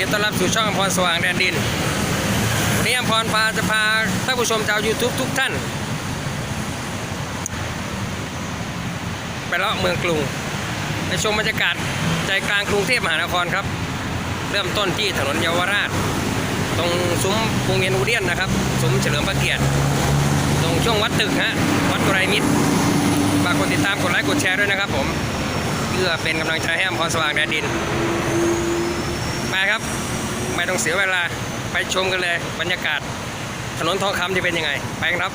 ดีต้อนรับสู่ช่องอมพรสว่างแดนดินวันนี้อมพรพาจะพาท่านผู้ชมชาว YouTube ทุกท่าน ไปเลาะเมืองกรุงไปชมบรรยากาศใจกลางกรุงเทพมหานครครับ เริ่มต้นที่ถนนเยาวราช ตรงซุ้มวงเวียนอูเดียนนะครับซุ้มเฉลิมพระเกียรติตรงช่วงวัดตึกฮะวัดไตรมิตรฝากกดติดตามกดไลค์กดแชร์ด้วยนะครับผมเพื่อเป็นกำลังใจให้อมพรสว่างแดนดิน ครับ ไม่ต้องเสียเวลาไปชมกันเลย บรรยากาศถนนทองคำจะเป็นยังไง ไปครับ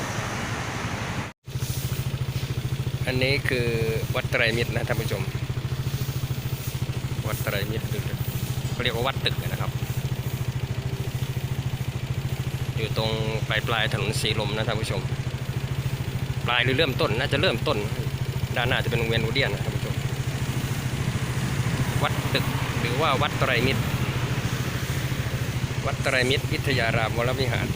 อันนี้คือวัดไตรมิตรนะท่านผู้ชม วัดไตรมิตรเขาเรียกว่าวัดตึกนะครับ อยู่ตรงปลายปลายถนนสีลมนะท่านผู้ชม ปลายหรือเริ่มต้นน่าจะเริ่มต้น ด้านหน้าจะเป็นวงเวียนอุเดียนนะท่านผู้ชม วัดตึกหรือว่าวัดไตรมิตร วัดไตรมิตรวิทยารามวรวิหาร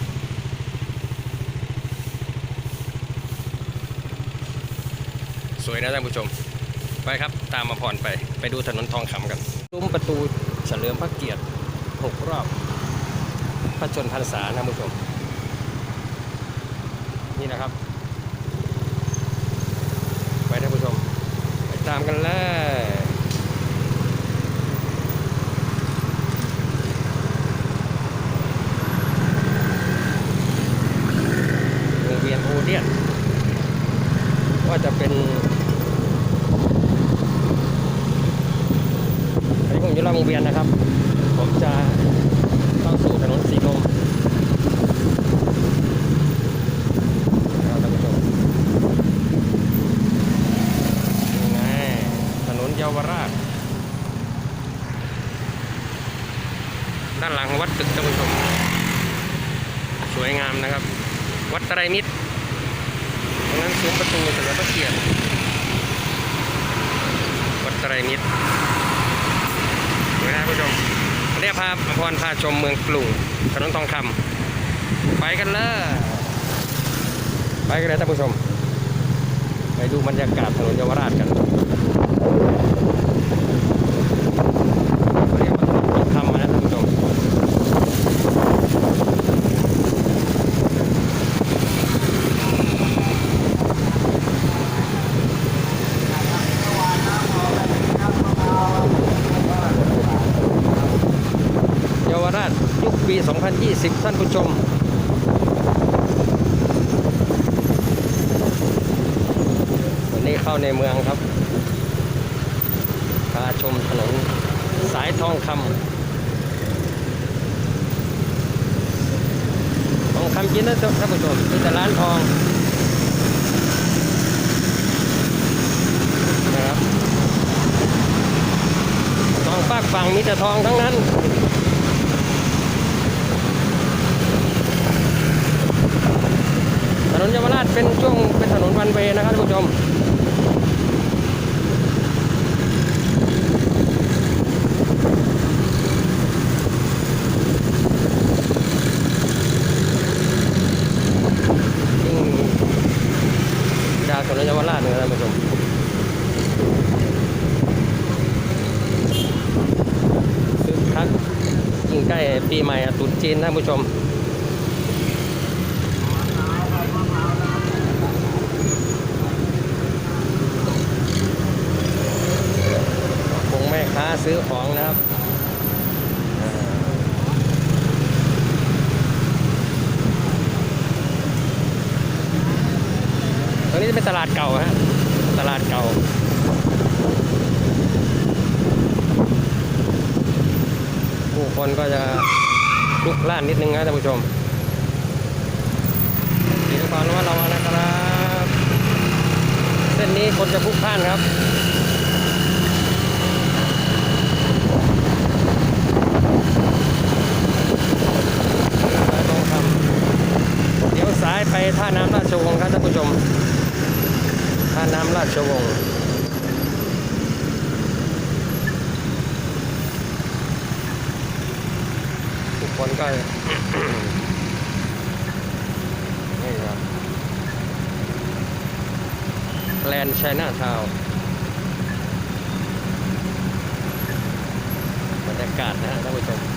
สวยนะท่านผู้ชม ไปครับตามมาผ่อนไป ไปดูถนนทองคำกันซุ้มประตูเฉลิมพระเกียรติหกรอบ พระชนพรรษานะท่านผู้ชม นี่นะครับ ไปท่านผู้ชม ไปตามกันเลยวง เวียนโอเดียนว่าจะเป็นอันนี้ผมอยู่รอบวงเวียนนะครับ ผมจะเข้าสู่ถนนสีลมนะครับท่านผู้ชมนี่ไงถนนเยาวราชด้านหลังวัดตึกท่านผู้ชม สวยงามนะครับ วัดไตรมิตร ตรงนั้นซุ้มประตูเฉลิมพระเกียรติวัดไตรมิตรนะครับผู้ชมเรียกพาอภรพาชมเมืองกรุงถนนทองคำไปกันเลยไปกันเลยท่านผู้ชม ไปดูบรรยากาศถนนเยาวราชกันเรียกว่าถนนทองคำนะท่านผู้ชม เยาวราชยุค ปี 2020 ท่านผู้ชม วันนี้เข้าในเมืองครับ พาชมถนนสายทองคำทองคำจริงนะท่านผู้ชมมีแต่ร้านทองนะครับทองฝากฝั่งมีแต่ทองทั้งนั้น นเยาวราชเป็นช่วงเป็นถนนวันเวนะครับท่านผู้ชมจากถนนเยาวราชนะครับท่านผู้ชมคึกคักยิ่งใกล้ปีใหม่อะตรุษจีนท่านผู้ชม ค้าซื้อของนะครับตรงนี้จะเป็นตลาดเก่าฮะตลาดเก่าผู้คนก็จะลุกล่านนิดนึงนะท่านผู้ชมดีด้วยความระมัดระวังนะครับ เส้นนี้คนจะพลุกพล่านครับ สายทองคำเดี๋ยวซ้ายไป ท่าน้ำราชวงศ์ครับท่านผู้ชม ท่าน้ำราชวงศ์ทุกคนก็นี่ครับแลนด์ไชน่าทาวบรรยากาศนะฮะท่านผู้ชม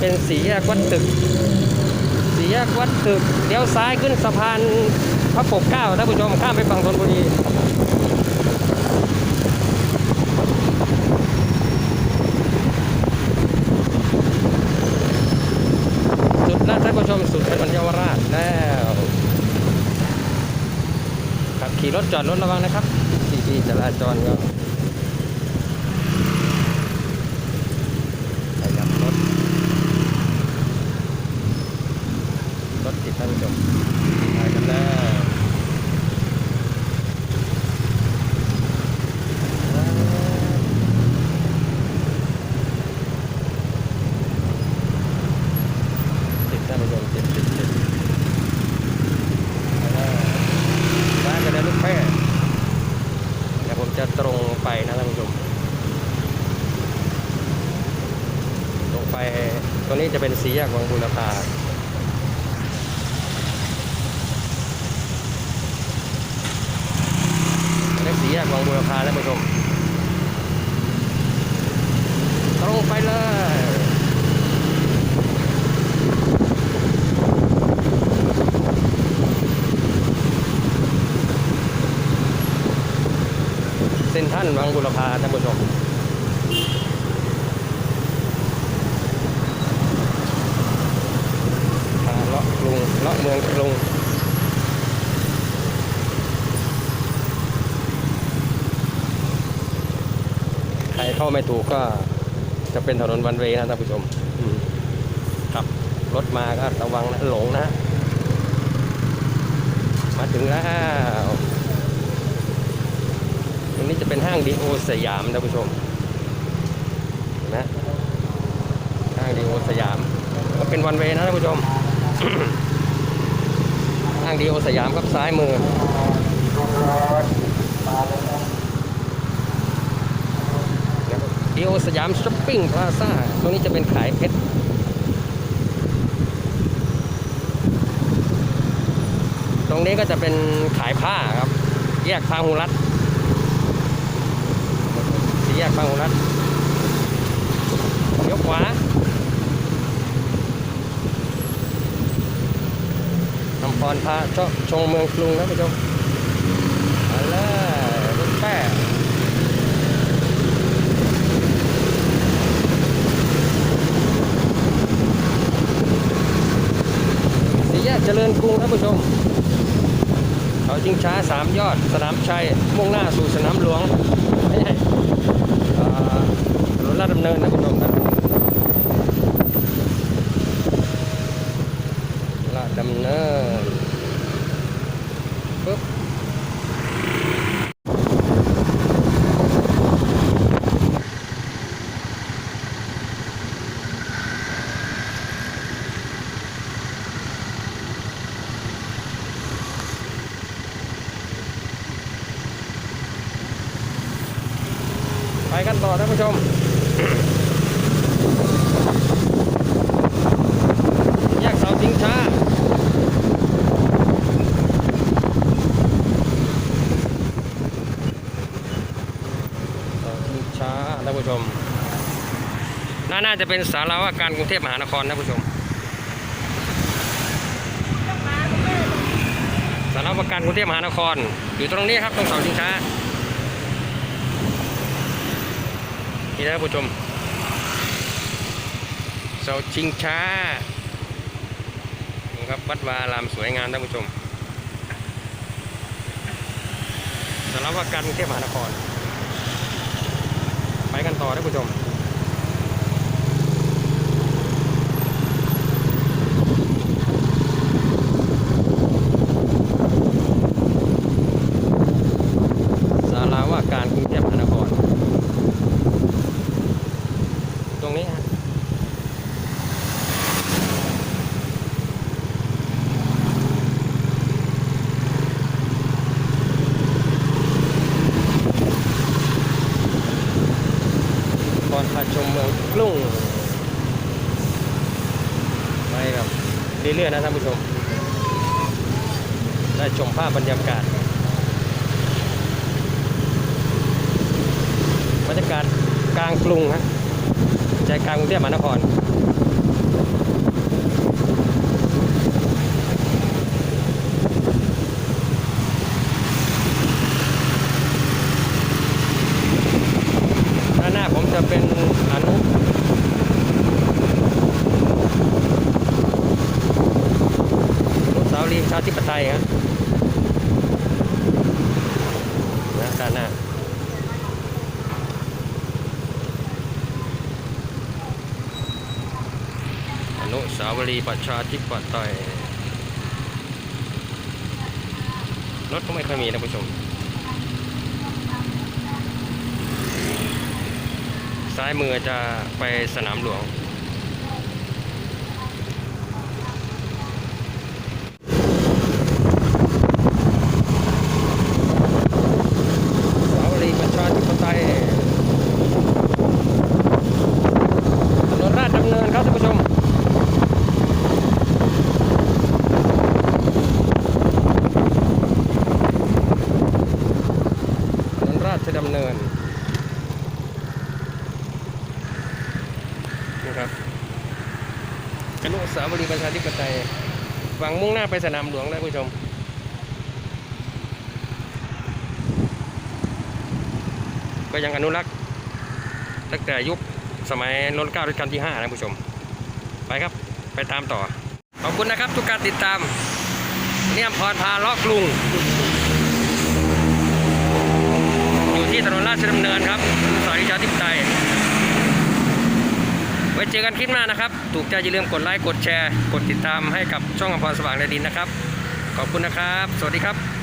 เป็นสีแยกวัดตึก สีแยกวัดตึกเลี้ยวซ้ายขึ้นสะพานพระปกเก้าท่านผู้ชมข้ามไปฝั่งธนบุรีสุดแล้วท่านผู้ชมสุดถนนเยาวราชแล้วขับขี่รถจอดรถระวังนะครับที่จราจรก็ขยับรถ รถติดท่านผู้ชมไปกันแล้วติดท่านผู้ชมติดติดติดไปแล้วร้านจะได้ลูกแป้เดี๋ยวผมจะตรงไปนะท่านผู้ชม ตรงนี้จะเป็นสีแยกวังบุรพาเล็กสีแยกวังบุรพาท่านผู้ชมตรงไปเลยเส้นท่านวังบุรพาท่านผู้ชม มาเลาะกรุง เลาะเมืองกรุงใครเข้าไม่ถูกก็จะเป็นถนนวันเวย์นะท่านผู้ชมอืมครับรถมาก็ระวังนะหลงนะ มาถึงแล้วตรงนี้จะเป็นห้างดีโอสยามท่านผู้ชมเห็นไหมห้างดีโอสยาม ก็เป็นวันเวย์นะท่านผู้ชม ห้างดีโอสยามครับซ้ายมือดีโอสยามช้อปปิ้งพลาซ่าตรงนี้จะเป็นขายเพชรตรงนี้ก็จะเป็นขายผ้าครับ แยกพาหุรัตสีแยกพาหุรัตเลี้ยวขวา ทำพรพาเจาะชงเมืองกรุงนะผู้ชมเอาเลยรถแป้สี่แยกเจริญกรุงท่านผู้ชมเขาจิงช้าสามยอดสนามชัยมุ่งหน้าสู่สนามหลวงไม่ใช่ถนนลาดดำเนินนะคุณผู้ชมครับลาดดำเนินปึ๊บ ไปกันต่อท่านผู้ชม แยกเสาชิงช้า เสาชิงช้าท่านผู้ชมน่าน่าจะเป็นสาราว่าการกรุงเทพมหานครท่านผู้ชมสาราว่าการกรุงเทพมหานคร อยู่ตรงนี้ครับตรงเสาชิงช้า นี่นะผู้ชมเสาชิงช้านี่ครับวัดวาลารามสวยงามท่านผู้ชมสารวัตรการกรุงเทพมหานคร ไปกันต่อท่านผู้ชม สาราว่าการกรุงเทพมหานคร ตรงนี้ฮะก่อนพาชมเมืองกรุงไปแบบเรื่อยๆนะท่านผู้ชม ได้ชมภาพบรรยากาศ บรรยากาศกลางกรุงฮะใจกลางกรุงเทพมหานคร ชาธิปไตยครับนะด้านหน้าอนุสาวรีย์ประชาธิปไตย รถก็ไม่ค่อยมีนะผู้ชม ซ้ายมือจะไปสนามหลวง สาวรีย์ประชาธิปไตยถนนราชดำเนินครับท่านผู้ชม ถนนราชดำเนิน นะครับอนุสาวรีประชาธิปไตยฝั่งมุ่งหน้าไปสนามหลวงนะคุณผู้ชมก็ยังอนุรักษ์ตั้งแต่ยุคสมัยนนท์เก้ารัชกาลที่ 5 นะคุณผู้ชม ไปครับไปตามต่อ ขอบคุณนะครับทุกการติดตาม เนี่ยพรพาลาะกรุง อยู่ที่ถนนราชดำเนินครับสาวรีย์ประชาธิปไตย ว้เจอกันคลิปหน้านะครับ ถูกใจอย่าลืมกดไลค์กดแชร์ กดติดตามให้กับช่องอภรสว่างในดินนะครับ ขอบคุณนะครับ สวัสดีครับ